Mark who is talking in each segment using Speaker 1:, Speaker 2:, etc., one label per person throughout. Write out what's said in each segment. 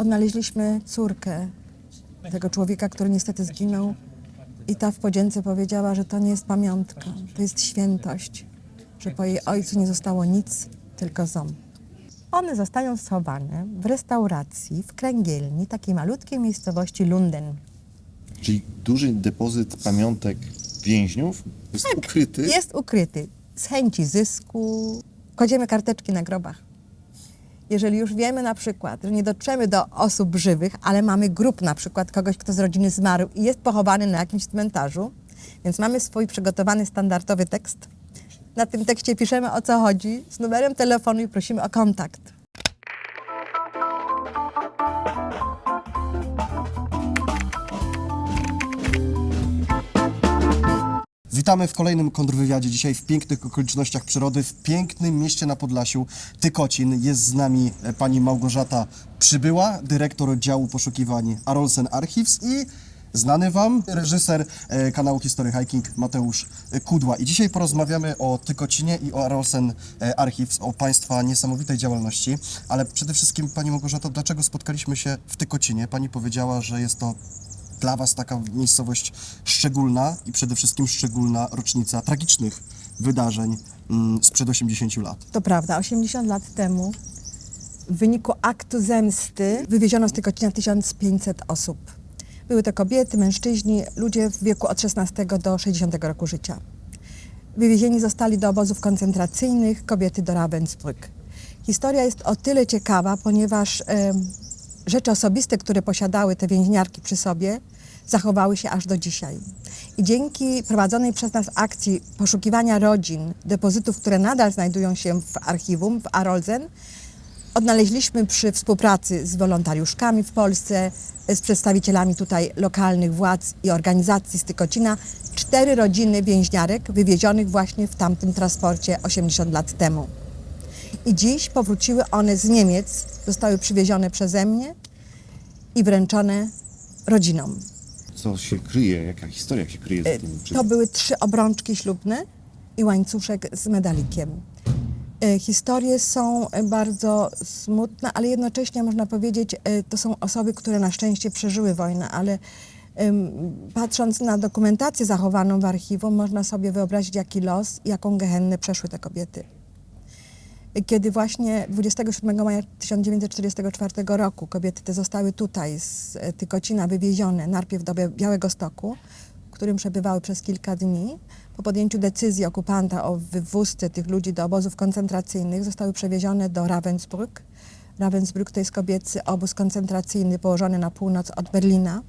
Speaker 1: odnaleźliśmy córkę tego człowieka, który niestety zginął. I ta w podzięce powiedziała, że to nie jest pamiątka, to jest świętość, że po jej ojcu nie zostało nic, tylko ząb. One zostają schowane w restauracji w kręgielni takiej malutkiej miejscowości Lunden.
Speaker 2: Czyli duży depozyt pamiątek więźniów jest ukryty.
Speaker 1: Jest ukryty z chęci zysku. Kładziemy karteczki na grobach. Jeżeli już wiemy na przykład, że nie dotrzemy do osób żywych, ale mamy grup na przykład kogoś, kto z rodziny zmarł i jest pochowany na jakimś cmentarzu, więc mamy swój przygotowany standardowy tekst. Na tym tekście piszemy o co chodzi, z numerem telefonu i prosimy o kontakt.
Speaker 3: Witamy w kolejnym kontrwywiadzie. Dzisiaj w pięknych okolicznościach przyrody, w pięknym mieście na Podlasiu, Tykocin. Jest z nami pani Małgorzata Przybyła, dyrektor działu poszukiwań Arolsen Archives i znany wam reżyser e, kanału History Hiking Mateusz Kudła. I dzisiaj porozmawiamy o Tykocinie i o Arolsen e, Archives, o państwa niesamowitej działalności. Ale przede wszystkim pani Małgorzato, dlaczego spotkaliśmy się w Tykocinie? Pani powiedziała, że jest to dla Was taka miejscowość szczególna i przede wszystkim szczególna rocznica tragicznych wydarzeń mm, sprzed 80 lat.
Speaker 1: To prawda, 80 lat temu w wyniku aktu zemsty wywieziono z Tykocina 1500 osób. Były to kobiety, mężczyźni, ludzie w wieku od 16 do 60 roku życia. Wywiezieni zostali do obozów koncentracyjnych, kobiety do Ravensbrück. Historia jest o tyle ciekawa, ponieważ em, rzeczy osobiste, które posiadały te więźniarki przy sobie, zachowały się aż do dzisiaj. I dzięki prowadzonej przez nas akcji poszukiwania rodzin, depozytów, które nadal znajdują się w archiwum w Arolsen, Odnaleźliśmy przy współpracy z wolontariuszkami w Polsce, z przedstawicielami tutaj lokalnych władz i organizacji z Tykocina, cztery rodziny więźniarek wywiezionych właśnie w tamtym transporcie 80 lat temu. I dziś powróciły one z Niemiec, zostały przywiezione przeze mnie i wręczone rodzinom.
Speaker 2: Co się kryje, jaka historia się kryje za tym?
Speaker 1: To były trzy obrączki ślubne i łańcuszek z medalikiem. E, Historie są bardzo smutne, ale jednocześnie można powiedzieć, e, to są osoby, które na szczęście przeżyły wojnę, ale patrząc na dokumentację zachowaną w archiwum, można sobie wyobrazić, jaki los i jaką gehennę przeszły te kobiety. Kiedy właśnie 27 maja 1944 roku kobiety te zostały tutaj z e, Tykocina wywiezione najpierw do Bia- Białego Stoku, w którym przebywały przez kilka dni. Po podjęciu decyzji okupanta o wywózce tych ludzi do obozów koncentracyjnych zostały przewiezione do Ravensbrück. Ravensbrück to jest kobiecy obóz koncentracyjny położony na północ od Berlina.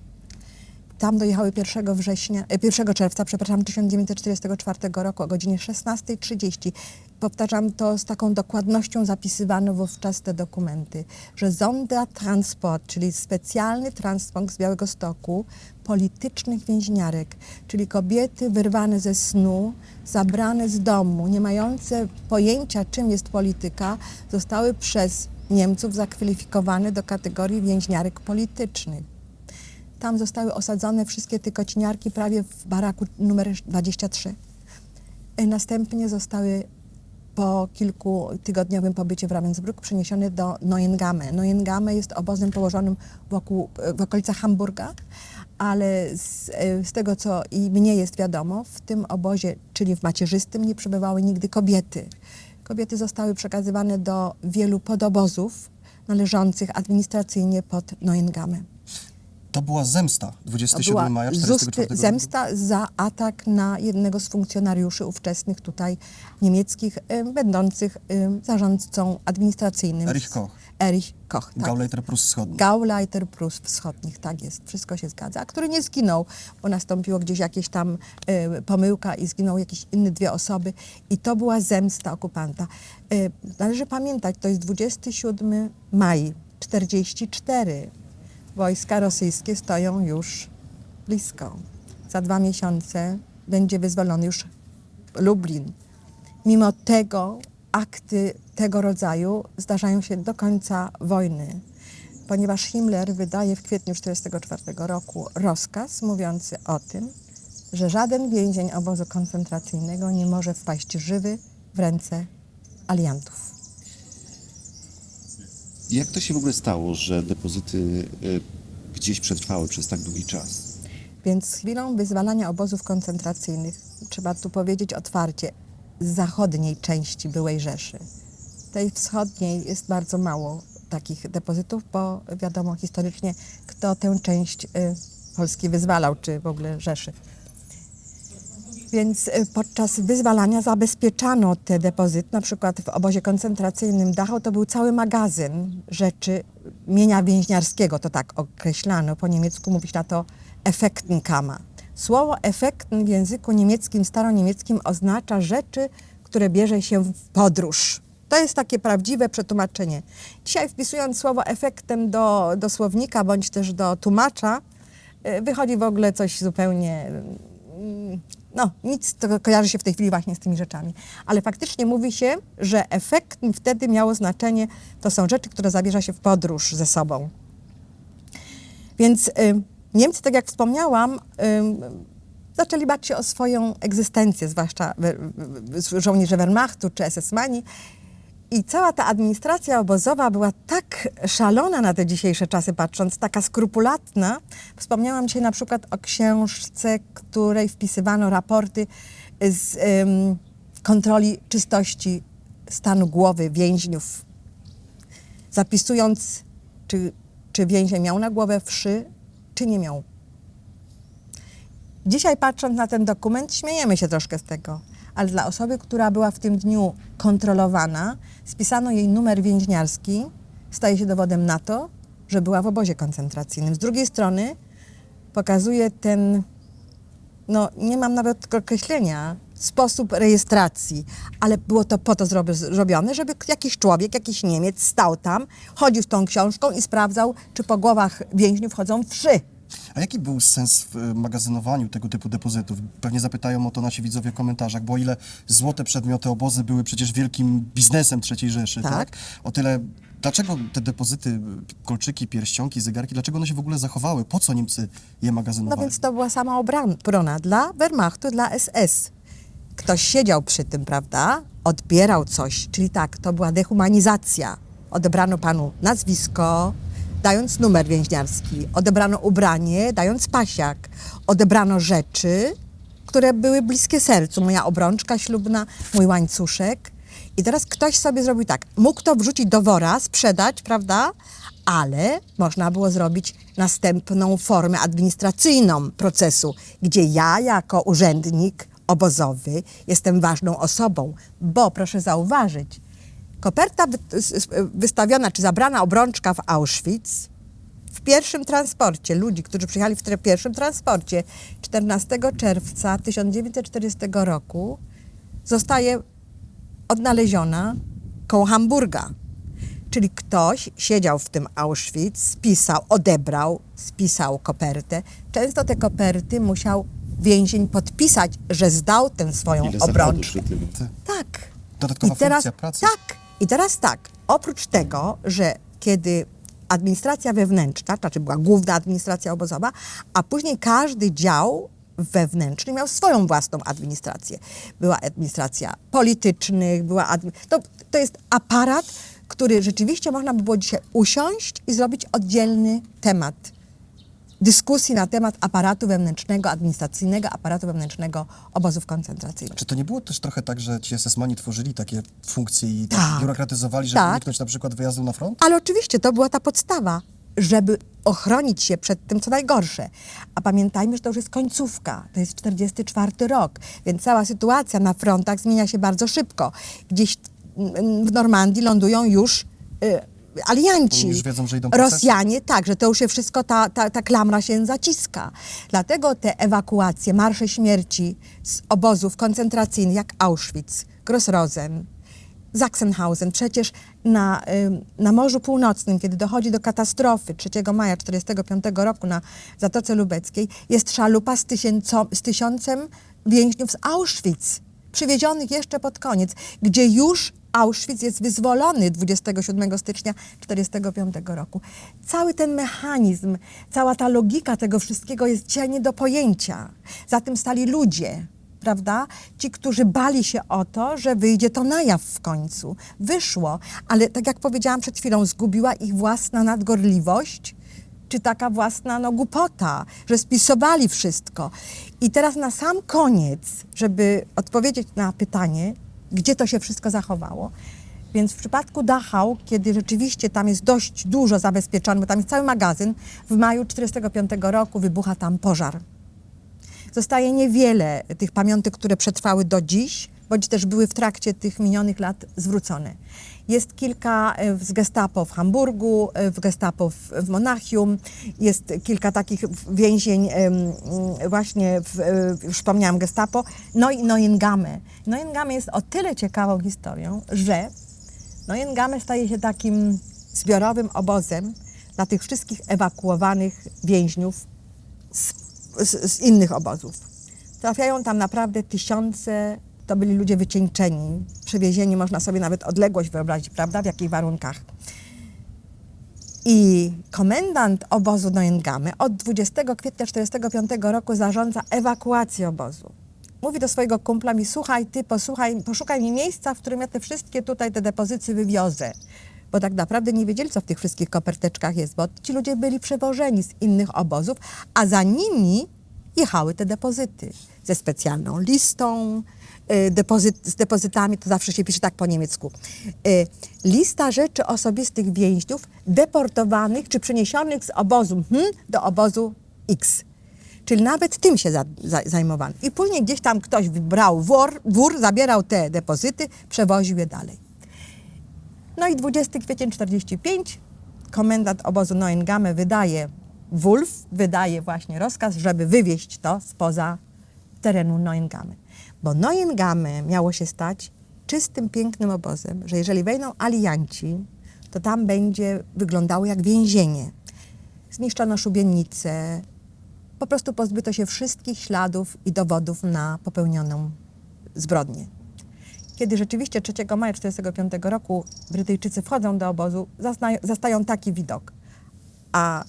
Speaker 1: Tam dojechały 1 września, e, 1 czerwca, przepraszam, 1944 roku o godzinie 16.30. Powtarzam to z taką dokładnością zapisywano wówczas te dokumenty, że Zonda Transport, czyli specjalny transport z Białego Stoku politycznych więźniarek, czyli kobiety wyrwane ze snu, zabrane z domu, nie mające pojęcia czym jest polityka, zostały przez Niemców zakwalifikowane do kategorii więźniarek politycznych. Tam zostały osadzone wszystkie tykociniarki prawie w baraku numer 23. E, Następnie zostały po kilkutygodniowym pobycie w Ravensbrück przeniesione do Neuengamme. Neuengamme jest obozem położonym wokół, w okolicach Hamburga, ale z, e, z tego, co i mnie jest wiadomo, w tym obozie, czyli w macierzystym, nie przebywały nigdy kobiety. Kobiety zostały przekazywane do wielu podobozów należących administracyjnie pod Neuengamme.
Speaker 3: To była zemsta
Speaker 1: To
Speaker 3: 27
Speaker 1: była
Speaker 3: maja
Speaker 1: zusty,
Speaker 3: 1944 roku.
Speaker 1: zemsta za atak na jednego z funkcjonariuszy ówczesnych tutaj niemieckich, y, będących y, zarządcą administracyjnym.
Speaker 3: Erich Koch.
Speaker 1: Erich Koch, tak.
Speaker 3: Gauleiter Prus Wschodni.
Speaker 1: Gauleiter Prus Wschodnich, tak jest, wszystko się zgadza, który nie zginął, bo nastąpiło gdzieś jakieś tam y, pomyłka i zginął jakieś inne dwie osoby i to była zemsta okupanta. Y, należy pamiętać, to jest 27 maj 44. Wojska rosyjskie stoją już blisko. Za dwa miesiące będzie wyzwolony już Lublin. Mimo tego akty tego rodzaju zdarzają się do końca wojny, ponieważ Himmler wydaje w kwietniu 1944 roku rozkaz mówiący o tym, że żaden więzień obozu koncentracyjnego nie może wpaść żywy w ręce aliantów.
Speaker 2: Jak to się w ogóle stało, że depozyty y, gdzieś przetrwały przez tak długi czas?
Speaker 1: Więc z chwilą wyzwalania obozów koncentracyjnych, trzeba tu powiedzieć otwarcie, z zachodniej części byłej Rzeszy. Tej wschodniej jest bardzo mało takich depozytów, bo wiadomo historycznie, kto tę część y, Polski wyzwalał, czy w ogóle Rzeszy. Więc y, podczas wyzwalania zabezpieczano te depozyty. Na przykład w obozie koncentracyjnym Dachau to był cały magazyn rzeczy mienia więźniarskiego, to tak określano. Po niemiecku mówi się na to Effektenkama. Słowo Effekten w języku niemieckim, staroniemieckim oznacza rzeczy, które bierze się w podróż. To jest takie prawdziwe przetłumaczenie. Dzisiaj wpisując słowo efektem do, do słownika bądź też do tłumacza, y, wychodzi w ogóle coś zupełnie mm, no, nic to kojarzy się w tej chwili właśnie z tymi rzeczami. Ale faktycznie mówi się, że efekt wtedy miało znaczenie, to są rzeczy, które zabierze się w podróż ze sobą. Więc y, Niemcy, tak jak wspomniałam, y, zaczęli bać się o swoją egzystencję, zwłaszcza żołnierze Wehrmachtu czy SS-mani. I cała ta administracja obozowa była tak szalona na te dzisiejsze czasy patrząc, taka skrupulatna. Wspomniałam dzisiaj na przykład o książce, której wpisywano raporty z ym, kontroli czystości stanu głowy więźniów, zapisując, czy, czy więzień miał na głowę wszy, czy nie miał. Dzisiaj patrząc na ten dokument, śmiejemy się troszkę z tego, ale dla osoby, która była w tym dniu kontrolowana, spisano jej numer więźniarski, staje się dowodem na to, że była w obozie koncentracyjnym. Z drugiej strony pokazuje ten, no nie mam nawet określenia, sposób rejestracji, ale było to po to zrobi- zrobione, żeby jakiś człowiek, jakiś Niemiec stał tam, chodził z tą książką i sprawdzał, czy po głowach więźniów chodzą wszy.
Speaker 3: A jaki był sens w e, magazynowaniu tego typu depozytów? Pewnie zapytają o to nasi widzowie w komentarzach, bo o ile złote przedmioty obozy były przecież wielkim biznesem III Rzeszy, tak?
Speaker 1: Tak.
Speaker 3: O tyle dlaczego te depozyty, kolczyki, pierścionki, zegarki, dlaczego one się w ogóle zachowały? Po co Niemcy je
Speaker 1: No
Speaker 3: magazynowali?
Speaker 1: więc to była sama obrona dla Wehrmachtu, dla SS. Ktoś siedział przy tym, prawda? Odbierał coś, czyli tak, to była dehumanizacja. Odebrano panu nazwisko, dając numer więźniarski. Odebrano ubranie, dając pasiak. Odebrano rzeczy, które były bliskie sercu. Moja obrączka ślubna, mój łańcuszek. I teraz ktoś sobie zrobił tak, mógł to wrzucić do wora, sprzedać, prawda? Ale można było zrobić następną formę administracyjną procesu, gdzie ja jako urzędnik obozowy jestem ważną osobą, bo proszę zauważyć, koperta wystawiona czy zabrana obrączka w Auschwitz w pierwszym transporcie ludzi, którzy przyjechali w pierwszym transporcie 14 czerwca 1940 roku zostaje odnaleziona koło Hamburga. Czyli ktoś siedział w tym Auschwitz, spisał, odebrał, spisał kopertę. Często te koperty musiał więzień podpisać, że zdał tę swoją
Speaker 2: Ile
Speaker 1: obrączkę.
Speaker 2: tym?
Speaker 1: Tak.
Speaker 3: Dodatkowa
Speaker 1: I teraz,
Speaker 3: funkcja pracy.
Speaker 1: Tak. I teraz tak, oprócz tego, że kiedy administracja wewnętrzna, znaczy była główna administracja obozowa, a później każdy dział wewnętrzny miał swoją własną administrację. Była administracja politycznych, była to, to jest aparat, który rzeczywiście można by było dzisiaj usiąść i zrobić oddzielny temat dyskusji na temat aparatu wewnętrznego, administracyjnego aparatu wewnętrznego obozów koncentracyjnych.
Speaker 3: Czy to nie było też trochę tak, że ci SS-mani tworzyli takie funkcje i tak,
Speaker 1: Tak.
Speaker 3: biurokratyzowali, żeby
Speaker 1: Tak.
Speaker 3: uniknąć na przykład wyjazdu na front?
Speaker 1: Ale oczywiście to była ta podstawa, żeby ochronić się przed tym, co najgorsze. A pamiętajmy, że to już jest końcówka, to jest 44 rok, więc cała sytuacja na frontach zmienia się bardzo szybko. Gdzieś w Normandii lądują już y, alianci.
Speaker 3: Oni już wiedzą, że idą?
Speaker 1: Rosjanie, tak, że to już się wszystko, ta, ta, ta klamra się zaciska. Dlatego te ewakuacje, marsze śmierci z obozów koncentracyjnych jak Auschwitz, Grossrosen, Sachsenhausen, przecież na, na Morzu Północnym, kiedy dochodzi do katastrofy 3 maja 1945 roku na Zatoce Lubeckiej, jest szalupa z, tysięco, z tysiącem więźniów z Auschwitz, przywiezionych jeszcze pod koniec, gdzie już Auschwitz jest wyzwolony 27 stycznia 1945 roku. Cały ten mechanizm, cała ta logika tego wszystkiego jest dzisiaj nie do pojęcia. Za tym stali ludzie, prawda? Ci, którzy bali się o to, że wyjdzie to na jaw w końcu. Wyszło, ale tak jak powiedziałam przed chwilą, zgubiła ich własna nadgorliwość, czy taka własna no, głupota, że spisowali wszystko. I teraz na sam koniec, żeby odpowiedzieć na pytanie, gdzie to się wszystko zachowało, więc w przypadku Dachau, kiedy rzeczywiście tam jest dość dużo zabezpieczone, bo tam jest cały magazyn, w maju 1945 roku wybucha tam pożar. Zostaje niewiele tych pamiątek, które przetrwały do dziś, bądź też były w trakcie tych minionych lat zwrócone. Jest kilka e, z gestapo w Hamburgu, e, w gestapo w, Monachium, jest kilka takich więzień mm, właśnie, w, e, już wspomniałam gestapo, no i Neuengamme. Neuengamme jest o tyle ciekawą historią, że Neuengamme staje się takim zbiorowym obozem dla tych wszystkich ewakuowanych więźniów z, z, z innych obozów. Trafiają tam naprawdę tysiące, to byli ludzie wycieńczeni, przewiezieni, można sobie nawet odległość wyobrazić, prawda, w jakich warunkach. I komendant obozu Neuengamme od 20 kwietnia 1945 roku zarządza ewakuację obozu. Mówi do swojego kumpla mi, słuchaj ty, posłuchaj, poszukaj mi miejsca, w którym ja te wszystkie tutaj te depozycy wywiozę. Bo tak naprawdę nie wiedzieli, co w tych wszystkich koperteczkach jest, bo ci ludzie byli przewożeni z innych obozów, a za nimi jechały te depozyty ze specjalną listą, depozyt, z depozytami, to zawsze się pisze tak po niemiecku. Y, Lista rzeczy osobistych więźniów deportowanych czy przeniesionych z obozu hmm, do obozu X. Czyli nawet tym się za, za, zajmowano. I później gdzieś tam ktoś brał wór, wór, zabierał te depozyty, przewoził je dalej. No i 20 kwiecień 45 komendant obozu Neuengamme wydaje, Wulf wydaje właśnie rozkaz, żeby wywieźć to spoza terenu Neuengamme. Bo Neuengamme miało się stać czystym, pięknym obozem, że jeżeli wejdą alianci, to tam będzie wyglądało jak więzienie. Zniszczono szubienice, po prostu pozbyto się wszystkich śladów i dowodów na popełnioną zbrodnię. Kiedy rzeczywiście 3 maja 1945 roku Brytyjczycy wchodzą do obozu, zastają taki widok. A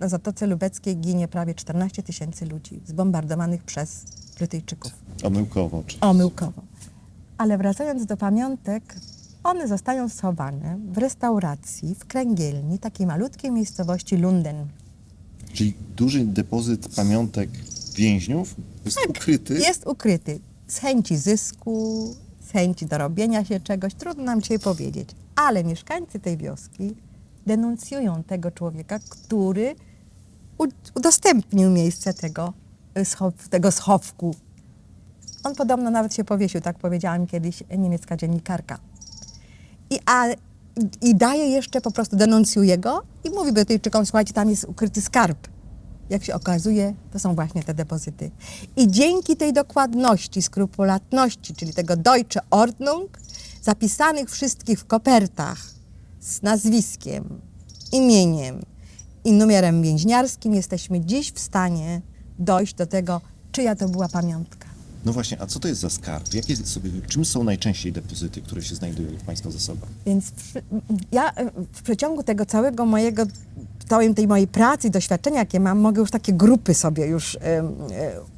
Speaker 1: na Zatoce Lubeckiej ginie prawie 14 tysięcy ludzi zbombardowanych przez Brytyjczyków.
Speaker 2: Omyłkowo. Czy...
Speaker 1: Omyłkowo. Ale wracając do pamiątek, one zostają schowane w restauracji w kręgielni takiej malutkiej miejscowości Lunden.
Speaker 2: Czyli duży depozyt pamiątek więźniów jest ukryty.
Speaker 1: Jest ukryty z chęci zysku, z chęci dorobienia się czegoś, trudno nam dzisiaj powiedzieć. Ale mieszkańcy tej wioski denuncjują tego człowieka, który udostępnił miejsce tego, schow, tego schowku. On podobno nawet się powiesił, tak powiedziała mi kiedyś niemiecka dziennikarka. I, a, I daje jeszcze, po prostu denuncjuje go i mówi Brytyjczykom, słuchajcie, tam jest ukryty skarb. Jak się okazuje, to są właśnie te depozyty. I dzięki tej dokładności, skrupulatności, czyli tego Deutsche Ordnung, zapisanych wszystkich w kopertach z nazwiskiem, imieniem i numerem więźniarskim, jesteśmy dziś w stanie dojść do tego, czyja to była pamiątka.
Speaker 2: No właśnie, a co to jest za skarb? Jakie sobie, czym są najczęściej depozyty, które się znajdują w Państwa zasobach?
Speaker 1: Więc przy, ja e, w przeciągu tego całego mojego, całej tej mojej pracy i doświadczenia, jakie mam, mogę już takie grupy sobie już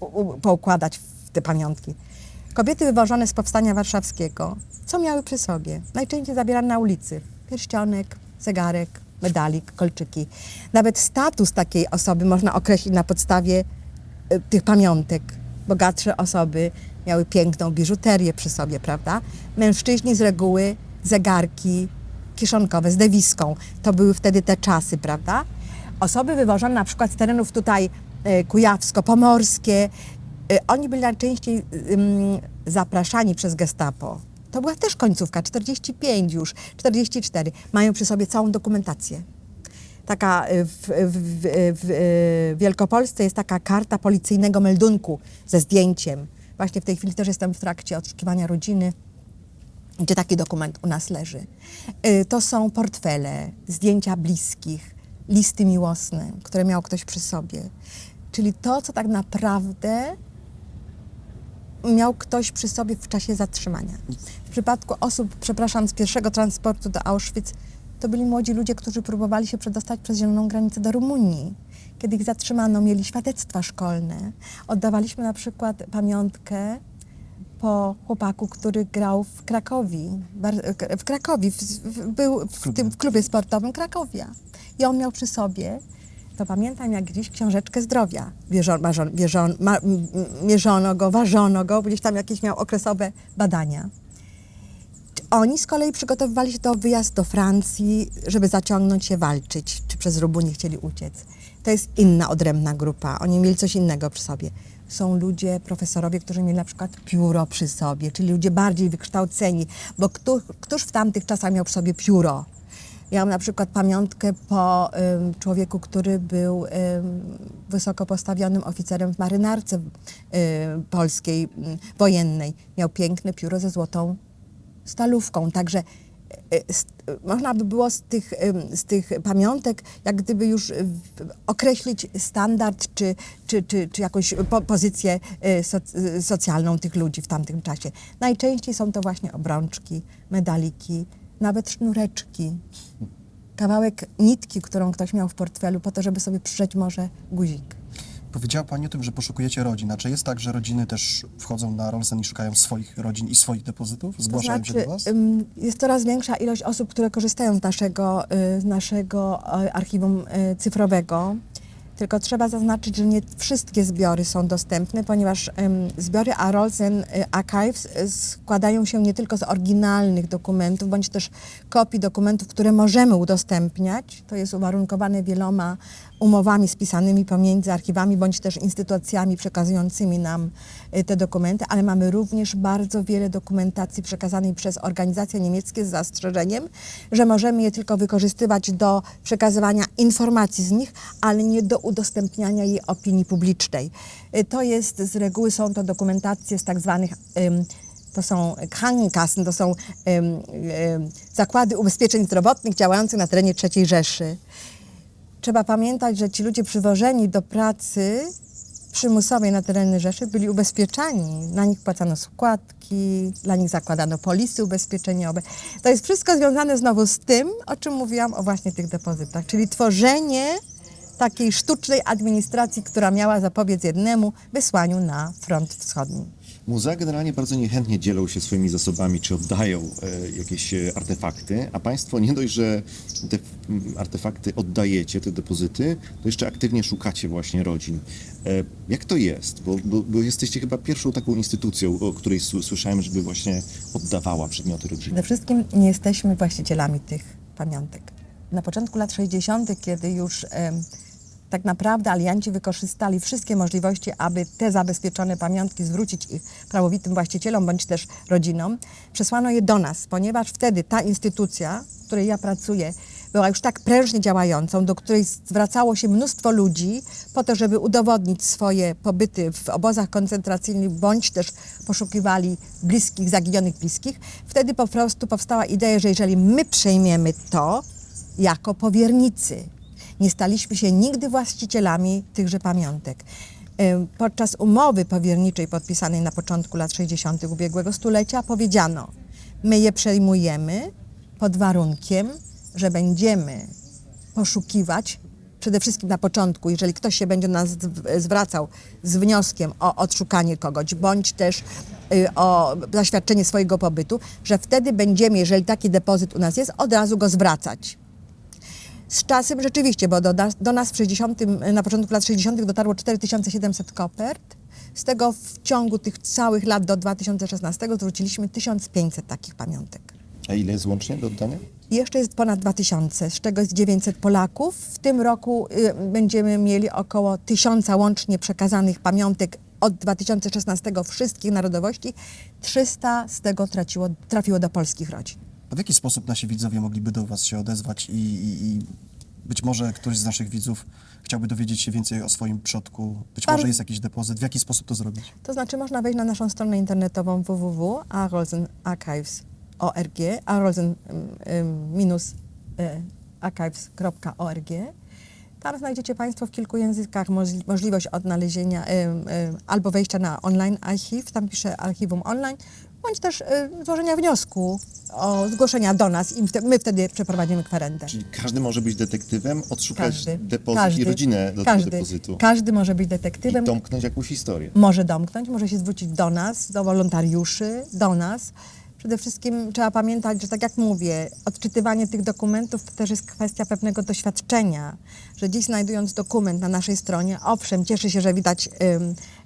Speaker 1: u- u- poukładać w te pamiątki. Kobiety wywożone z Powstania Warszawskiego, co miały przy sobie? Najczęściej zabierane na ulicy. Pierścionek, zegarek, medalik, kolczyki. Nawet status takiej osoby można określić na podstawie tych pamiątek. Bogatsze osoby miały piękną biżuterię przy sobie, prawda? Mężczyźni z reguły zegarki kieszonkowe z dewiską. To były wtedy te czasy, prawda? Osoby wywożone na przykład z terenów tutaj e, kujawsko-pomorskie, e, oni byli najczęściej zapraszani przez gestapo. To była też końcówka, 45 już, 44. Mają przy sobie całą dokumentację taka y, w, w, w, w y, Wielkopolsce jest taka karta policyjnego meldunku ze zdjęciem. Właśnie w tej chwili też jestem w trakcie odszukiwania rodziny, gdzie taki dokument u nas leży. Y, To są portfele, zdjęcia bliskich, listy miłosne, które miał ktoś przy sobie. Czyli to, co tak naprawdę miał ktoś przy sobie w czasie zatrzymania. W przypadku osób, przepraszam, z pierwszego transportu do Auschwitz, to byli młodzi ludzie, którzy próbowali się przedostać przez zieloną granicę do Rumunii. Kiedy ich zatrzymano, mieli świadectwa szkolne. Oddawaliśmy na przykład pamiątkę po chłopaku, który grał w Krakowi, bar- w Krakowi, w, w, był w,
Speaker 3: klubie.
Speaker 1: tym w klubie sportowym Krakowia. I on miał przy sobie, to pamiętam jak gdzieś, książeczkę zdrowia. Wierzon, ma, mierzono go, ważono go, gdzieś tam jakieś miał okresowe badania. Oni z kolei przygotowywali się do wyjazd do Francji, żeby zaciągnąć się walczyć, czy przez Rumunie chcieli uciec. To jest inna, odrębna grupa. Oni mieli coś innego przy sobie. Są ludzie, profesorowie, którzy mieli na przykład pióro przy sobie, czyli ludzie bardziej wykształceni, bo kto, któż w tamtych czasach miał przy sobie pióro? Ja mam na przykład pamiątkę po ym, człowieku, który był ym, wysoko postawionym oficerem w marynarce ym, polskiej ym, wojennej. Miał piękne pióro ze złotą stalówką. Także e, s- e, można by było z tych, z tych pamiątek jak gdyby już e, określić standard czy, czy, czy, czy jakąś po, pozycję e, soc, e, socjalną tych ludzi w tamtym czasie. Najczęściej są to właśnie obrączki, medaliki, nawet sznureczki. Kawałek nitki, którą ktoś miał w portfelu po to, żeby sobie przyczeć może guzik.
Speaker 3: Powiedziała Pani o tym, że poszukujecie rodzin. A czy jest tak, że rodziny też wchodzą na Rolsen i szukają swoich rodzin i swoich depozytów? Zgłaszają
Speaker 1: to
Speaker 3: się
Speaker 1: znaczy,
Speaker 3: do Was?
Speaker 1: ym, Jest coraz większa ilość osób, które korzystają z naszego, y, z naszego y, archiwum y, cyfrowego. Tylko trzeba zaznaczyć, że nie wszystkie zbiory są dostępne, ponieważ ym, zbiory Arolsen y, Archives y, składają się nie tylko z oryginalnych dokumentów, bądź też kopii dokumentów, które możemy udostępniać. To jest uwarunkowane wieloma umowami spisanymi pomiędzy archiwami bądź też instytucjami przekazującymi nam y, te dokumenty, ale mamy również bardzo wiele dokumentacji przekazanej przez organizacje niemieckie z zastrzeżeniem, że możemy je tylko wykorzystywać do przekazywania informacji z nich, ale nie do udostępniania jej opinii publicznej. Y, To jest z reguły są to dokumentacje z tak zwanych to są Krankenkassen, to są ym, ym, zakłady ubezpieczeń zdrowotnych działające na terenie III Rzeszy. Trzeba pamiętać, że ci ludzie przywożeni do pracy przymusowej na tereny Rzeszy byli ubezpieczani. Na nich płacano składki, dla nich zakładano polisy ubezpieczeniowe. To jest wszystko związane znowu z tym, o czym mówiłam o właśnie tych depozytach, czyli tworzenie takiej sztucznej administracji, która miała zapobiec jednemu wysłaniu na front wschodni.
Speaker 2: Muzea generalnie bardzo niechętnie dzielą się swoimi zasobami, czy oddają e, jakieś e, artefakty, a Państwo nie dość, że te mm, artefakty oddajecie, te depozyty, to jeszcze aktywnie szukacie właśnie rodzin. E, jak to jest? Bo, bo, bo jesteście chyba pierwszą taką instytucją, o której słyszałem, żeby właśnie oddawała przedmioty rodziny.
Speaker 1: Przede wszystkim nie jesteśmy właścicielami tych pamiątek. Na początku lat 60., kiedy już tak naprawdę alianci wykorzystali wszystkie możliwości, aby te zabezpieczone pamiątki zwrócić ich prawowitym właścicielom bądź też rodzinom, przesłano je do nas, ponieważ wtedy ta instytucja, w której ja pracuję, była już tak prężnie działającą, do której zwracało się mnóstwo ludzi po to, żeby udowodnić swoje pobyty w obozach koncentracyjnych, bądź też poszukiwali bliskich, zaginionych bliskich. Wtedy po prostu powstała idea, że jeżeli my przejmiemy to jako powiernicy, nie staliśmy się nigdy właścicielami tychże pamiątek. Em, Podczas umowy powierniczej podpisanej na początku lat 60. ubiegłego stulecia powiedziano, my je przejmujemy pod warunkiem, że będziemy poszukiwać, przede wszystkim na początku, jeżeli ktoś się będzie do nas zw- zwracał z wnioskiem o odszukanie kogoś, bądź też y, o zaświadczenie swojego pobytu, że wtedy będziemy, jeżeli taki depozyt u nas jest, od razu go zwracać. Z czasem rzeczywiście, bo do, nas- do nas w 60, na początku lat 60. dotarło 4700 kopert. Z tego w ciągu tych całych lat do 2016 zwróciliśmy 1500 takich pamiątek.
Speaker 2: A ile jest łącznie do oddania?
Speaker 1: Jeszcze jest ponad 2000, z czego jest 900 Polaków. W tym roku y, będziemy mieli około 1000 łącznie przekazanych pamiątek od 2016 wszystkich narodowości. 300 z tego traciło, trafiło do polskich rodzin.
Speaker 3: A w jaki sposób nasi widzowie mogliby do Was się odezwać i, i, i być może któryś z naszych widzów chciałby dowiedzieć się więcej o swoim przodku? Być
Speaker 1: Bardzo-
Speaker 3: może jest jakiś depozyt. W jaki sposób to zrobić?
Speaker 1: To znaczy można wejść na naszą stronę internetową www.arolzenarchives.org arolzen-archives.org Tam znajdziecie Państwo w kilku językach możli- możliwość odnalezienia em, em, albo wejścia na online archiw, tam pisze archiwum online, bądź też y, złożenia wniosku o zgłoszenia do nas i my wtedy przeprowadzimy kwerentę.
Speaker 2: Czyli każdy może być detektywem, odszukać
Speaker 1: Każdy,
Speaker 2: depozyt
Speaker 1: każdy,
Speaker 2: i rodzinę do
Speaker 1: każdy,
Speaker 2: tego depozytu.
Speaker 1: Każdy może być
Speaker 2: I
Speaker 1: detektywem.
Speaker 2: domknąć jakąś historię.
Speaker 1: może domknąć, może się zwrócić do nas, do wolontariuszy, do nas. Przede wszystkim trzeba pamiętać, że tak jak mówię, odczytywanie tych dokumentów to też jest kwestia pewnego doświadczenia, że dziś znajdując dokument na naszej stronie, owszem, cieszy się, że widać,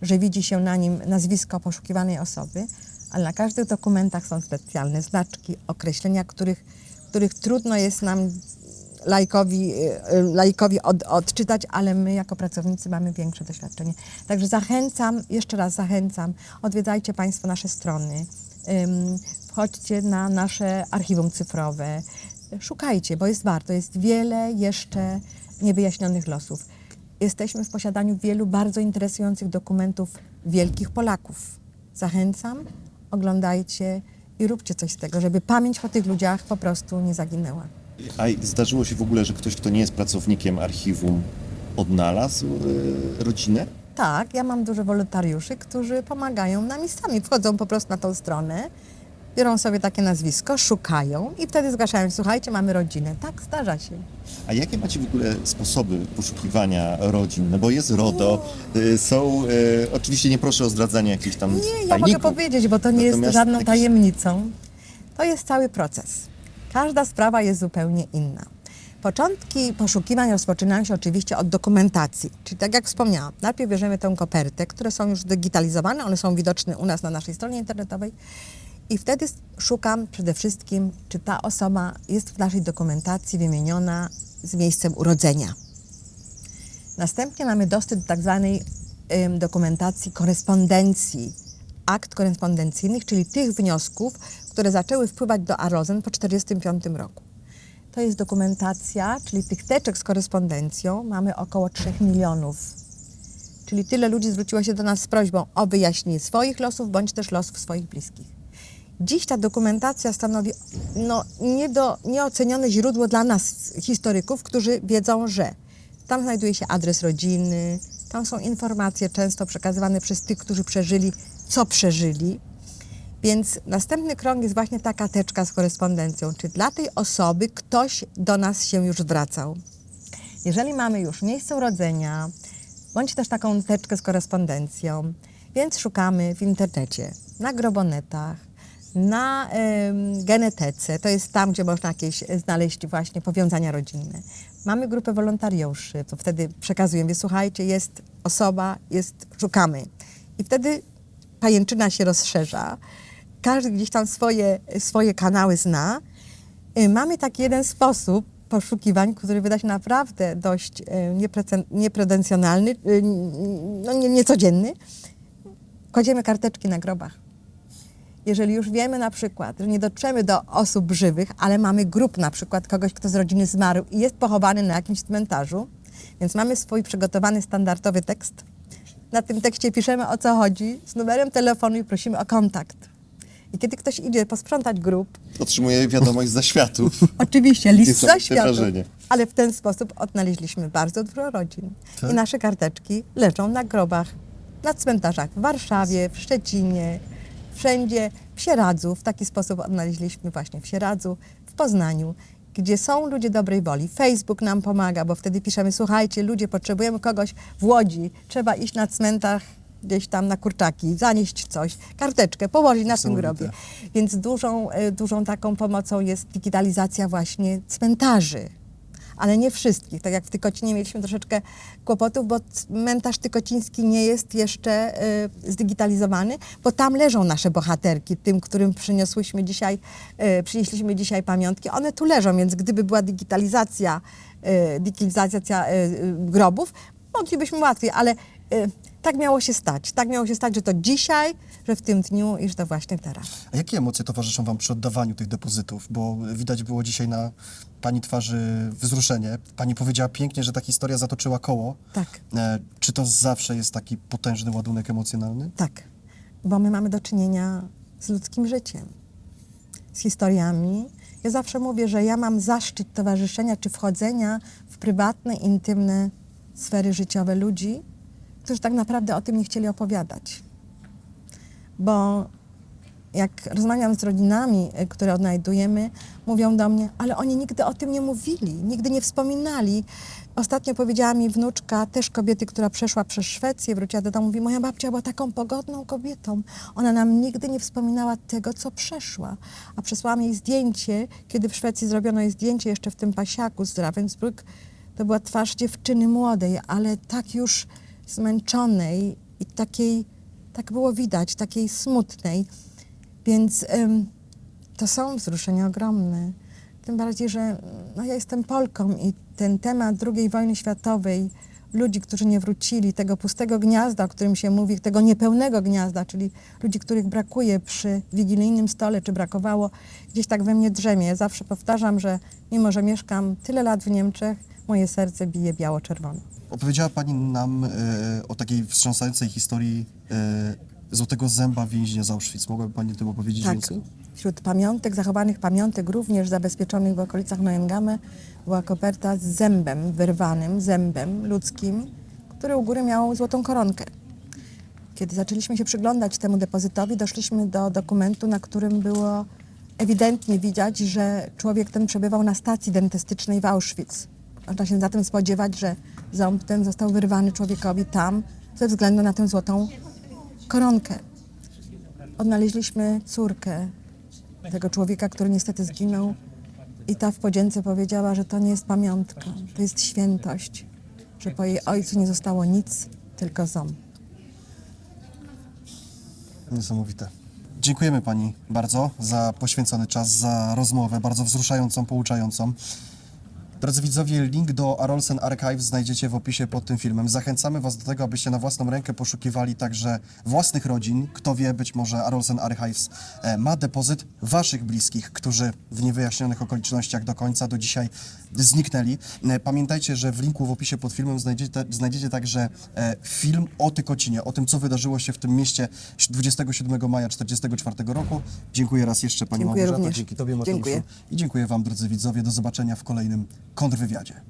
Speaker 1: że widzi się na nim nazwisko poszukiwanej osoby, ale na każdych dokumentach są specjalne znaczki, określenia, których, których trudno jest nam lajkowi, y, y, lajkowi od, odczytać, ale my jako pracownicy mamy większe doświadczenie. Także zachęcam, jeszcze raz zachęcam, odwiedzajcie Państwo nasze strony, wchodźcie na nasze archiwum cyfrowe, szukajcie, bo jest warto, jest wiele jeszcze niewyjaśnionych losów. Jesteśmy w posiadaniu wielu bardzo interesujących dokumentów wielkich Polaków. Zachęcam, oglądajcie i róbcie coś z tego, żeby pamięć o tych ludziach po prostu nie zaginęła.
Speaker 2: A zdarzyło się w ogóle, że ktoś, kto nie jest pracownikiem archiwum, odnalazł e, rodzinę?
Speaker 1: Tak, ja mam dużo wolontariuszy, którzy pomagają nam sami. Wchodzą po prostu na tą stronę, biorą sobie takie nazwisko, szukają i wtedy zgłaszają, słuchajcie, mamy rodzinę. Tak, zdarza się.
Speaker 2: A jakie macie w ogóle sposoby poszukiwania rodzin? No bo jest RODO, y, są, y, oczywiście nie proszę o zdradzanie jakichś tam
Speaker 1: Nie, ja mogę
Speaker 2: tajników.
Speaker 1: powiedzieć, bo to nie jest
Speaker 2: Natomiast
Speaker 1: żadną
Speaker 2: jakiś-
Speaker 1: tajemnicą. To jest cały proces. Każda sprawa jest zupełnie inna. Początki poszukiwań rozpoczynają się oczywiście od dokumentacji. Czyli tak jak wspomniałam, najpierw bierzemy tę kopertę, które są już digitalizowane, one są widoczne u nas na naszej stronie internetowej i wtedy szukam przede wszystkim, czy ta osoba jest w naszej dokumentacji wymieniona z miejscem urodzenia. Następnie mamy dostęp do tak zwanej dokumentacji korespondencji, akt korespondencyjnych, czyli tych wniosków, które zaczęły wpływać do Arozen po 1945 roku. To jest dokumentacja, czyli tych teczek z korespondencją mamy około 3 milionów. Czyli tyle ludzi zwróciło się do nas z prośbą o wyjaśnienie swoich losów, bądź też losów swoich bliskich. Dziś ta dokumentacja stanowi no, niedo, nieocenione źródło dla nas, historyków, którzy wiedzą, że tam znajduje się adres rodziny, tam są informacje często przekazywane przez tych, którzy przeżyli, co przeżyli. Więc następny krok jest właśnie taka teczka z korespondencją. Czy dla tej osoby ktoś do nas się już zwracał? Jeżeli mamy już miejsce urodzenia, bądź też taką teczkę z korespondencją, więc szukamy w internecie, na grobonetach, na em, genetece, to jest tam, gdzie można jakieś znaleźć właśnie powiązania rodzinne. Mamy grupę wolontariuszy, to wtedy przekazujemy, słuchajcie, jest osoba, jest, szukamy. I wtedy pajęczyna się rozszerza, każdy gdzieś tam swoje, swoje kanały zna. Y, Mamy taki jeden sposób poszukiwań, który wyda się naprawdę dość y, y, no nie, niecodzienny. Kładziemy karteczki na grobach. Jeżeli już wiemy na przykład, że nie dotrzemy do osób żywych, ale mamy grup na przykład kogoś, kto z rodziny zmarł i jest pochowany na jakimś cmentarzu, więc mamy swój przygotowany standardowy tekst. Na tym tekście piszemy o co chodzi, z numerem telefonu i prosimy o kontakt. I kiedy ktoś idzie posprzątać grób,
Speaker 2: Otrzymuję wiadomość z zaświatów.
Speaker 1: Oczywiście, list
Speaker 2: Niesamowite
Speaker 1: zaświatów.
Speaker 2: wrażenie.
Speaker 1: Ale w ten sposób odnaleźliśmy bardzo dużo rodzin.
Speaker 3: Tak?
Speaker 1: I nasze karteczki leżą na grobach, na cmentarzach w Warszawie, w Szczecinie, wszędzie, w Sieradzu. W taki sposób odnaleźliśmy właśnie w Sieradzu, w Poznaniu, gdzie są ludzie dobrej woli. Facebook nam pomaga, bo wtedy piszemy, słuchajcie, ludzie, potrzebujemy kogoś w Łodzi, trzeba iść na cmentarz gdzieś tam na kurczaki, zanieść coś, karteczkę, położyć na tym grobie. Więc dużą, e, dużą taką pomocą jest digitalizacja właśnie cmentarzy. Ale nie wszystkich. Tak jak w Tykocinie mieliśmy troszeczkę kłopotów, bo cmentarz tykociński nie jest jeszcze e, zdigitalizowany, bo tam leżą nasze bohaterki, tym, którym przyniosłyśmy dzisiaj, e, przynieśliśmy dzisiaj pamiątki. One tu leżą, więc gdyby była digitalizacja, e, digitalizacja e, e, grobów, moglibyśmy łatwiej, ale e, tak miało się stać. Tak miało się stać, że to dzisiaj, że w tym dniu i że to właśnie teraz.
Speaker 3: A jakie emocje towarzyszą Wam przy oddawaniu tych depozytów? Bo widać było dzisiaj na Pani twarzy wzruszenie. Pani powiedziała pięknie, że ta historia zatoczyła koło.
Speaker 1: Tak.
Speaker 3: E, czy to zawsze jest taki potężny ładunek emocjonalny?
Speaker 1: Tak, bo my mamy do czynienia z ludzkim życiem, z historiami. Ja zawsze mówię, że ja mam zaszczyt towarzyszenia czy wchodzenia w prywatne, intymne sfery życiowe ludzi, którzy tak naprawdę o tym nie chcieli opowiadać. Bo jak rozmawiam z rodzinami, y, które odnajdujemy, mówią do mnie, ale oni nigdy o tym nie mówili, nigdy nie wspominali. Ostatnio powiedziała mi wnuczka, też kobiety, która przeszła przez Szwecję, wróciła do domu, mówi, moja babcia była taką pogodną kobietą. Ona nam nigdy nie wspominała tego, co przeszła. A przesłałam jej zdjęcie, kiedy w Szwecji zrobiono jej zdjęcie jeszcze w tym pasiaku z Ravensbrück. To była twarz dziewczyny młodej, ale tak już zmęczonej i takiej, tak było widać, takiej smutnej. Więc em, to są wzruszenia ogromne. Tym bardziej, że no, ja jestem Polką i ten temat II wojny światowej, ludzi, którzy nie wrócili, tego pustego gniazda, o którym się mówi, tego niepełnego gniazda, czyli ludzi, których brakuje przy wigilijnym stole, czy brakowało, gdzieś tak we mnie drzemie. Zawsze powtarzam, że mimo, że mieszkam tyle lat w Niemczech, moje serce bije biało-czerwono.
Speaker 3: Opowiedziała Pani nam e, o takiej wstrząsającej historii e, Złotego Zęba więźnia z Auschwitz. Mogłaby Pani o tym opowiedzieć
Speaker 1: Tak.
Speaker 3: więcej?
Speaker 1: Wśród pamiątek, zachowanych pamiątek, również zabezpieczonych w okolicach Neuengamy, była koperta z zębem wyrwanym, zębem ludzkim, który u góry miał złotą koronkę. Kiedy zaczęliśmy się przyglądać temu depozytowi, doszliśmy do dokumentu, na którym było ewidentnie widać, że człowiek ten przebywał na stacji dentystycznej w Auschwitz. Można się zatem spodziewać, że ząb ten został wyrwany człowiekowi tam ze względu na tę złotą koronkę. Odnaleźliśmy córkę tego człowieka, który niestety zginął. I ta w podzięce powiedziała, że to nie jest pamiątka, to jest świętość, że po jej ojcu nie zostało nic, tylko ząb.
Speaker 3: Niesamowite. Dziękujemy Pani bardzo za poświęcony czas, za rozmowę, bardzo wzruszającą, pouczającą. Drodzy widzowie, link do Arolsen Archives znajdziecie w opisie pod tym filmem. Zachęcamy Was do tego, abyście na własną rękę poszukiwali także własnych rodzin. Kto wie, być może Arolsen Archives e, ma depozyt Waszych bliskich, którzy w niewyjaśnionych okolicznościach do końca, do dzisiaj zniknęli. E, Pamiętajcie, że w linku w opisie pod filmem znajdziecie, znajdziecie także e, film o Tykocinie, o tym, co wydarzyło się w tym mieście 27 maja 1944 roku. Dziękuję raz jeszcze Pani
Speaker 1: Dziękuję
Speaker 3: Małgorzato,
Speaker 1: również.
Speaker 3: dzięki Tobie Mateuszu
Speaker 1: Dziękuję.
Speaker 3: i dziękuję Wam, drodzy widzowie. Do zobaczenia w kolejnym kontrwywiadzie.